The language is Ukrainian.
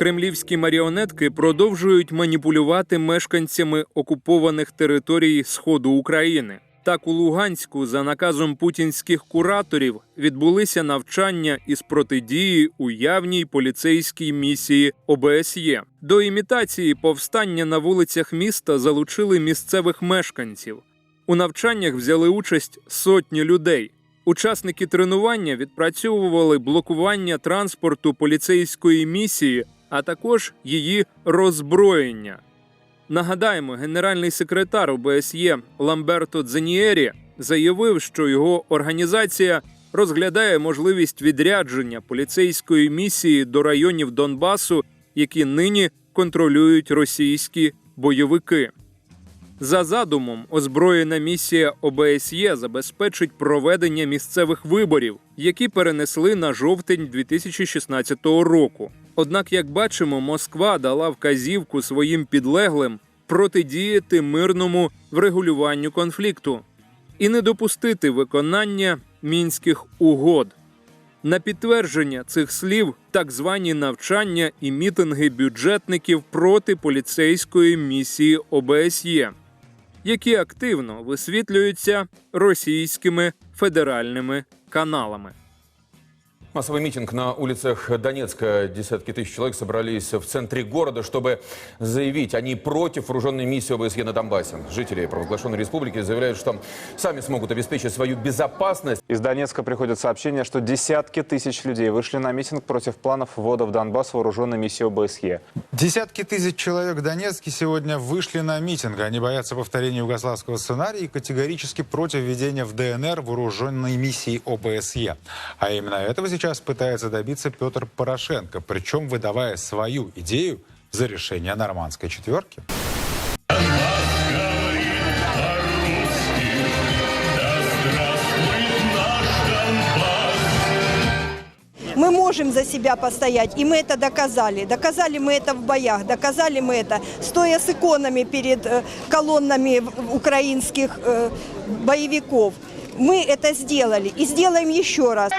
Кремлівські маріонетки продовжують маніпулювати мешканцями окупованих територій Сходу України. Так, у Луганську за наказом путінських кураторів відбулися навчання із протидії уявній поліцейській місії ОБСЄ. До імітації повстання на вулицях міста залучили місцевих мешканців. У навчаннях взяли участь сотні людей. Учасники тренування відпрацьовували блокування транспорту поліцейської місії, а також її роззброєння. Нагадаємо, генеральний секретар ОБСЄ Ламберто Дзенієрі заявив, що його організація розглядає можливість відрядження поліцейської місії до районів Донбасу, які нині контролюють російські бойовики. За задумом, озброєна місія ОБСЄ забезпечить проведення місцевих виборів, які перенесли на жовтень 2016 року. Однак, як бачимо, Москва дала вказівку своїм підлеглим протидіяти мирному врегулюванню конфлікту і не допустити виконання мінських угод. На підтвердження цих слів так звані навчання і мітинги бюджетників проти поліцейської місії ОБСЄ, які активно висвітлюються російськими федеральними каналами. Массовый митинг на улицах Донецка. Десятки тысяч человек собрались в центре города, чтобы заявить, они против вооруженной миссии ОБСЕ на Донбассе. Жители провозглашенной республики заявляют, что сами смогут обеспечить свою безопасность. Из Донецка приходят сообщения, что десятки тысяч людей вышли на митинг против планов ввода в Донбасс вооруженной миссии ОБСЕ. Десятки тысяч человек в Донецке сегодня вышли на митинг. Они боятся повторения югославского сценария и категорически против введения в ДНР вооруженной миссии ОБСЕ. А именно этого сейчас пытается добиться Петр Порошенко, причем выдавая свою идею за решение нормандской четверки. Мы можем за себя постоять, и мы это доказали. Доказали мы это в боях, доказали мы это, стоя с иконами перед э, колоннами украинских э, боевиков. Мы это сделали и сделаем еще раз.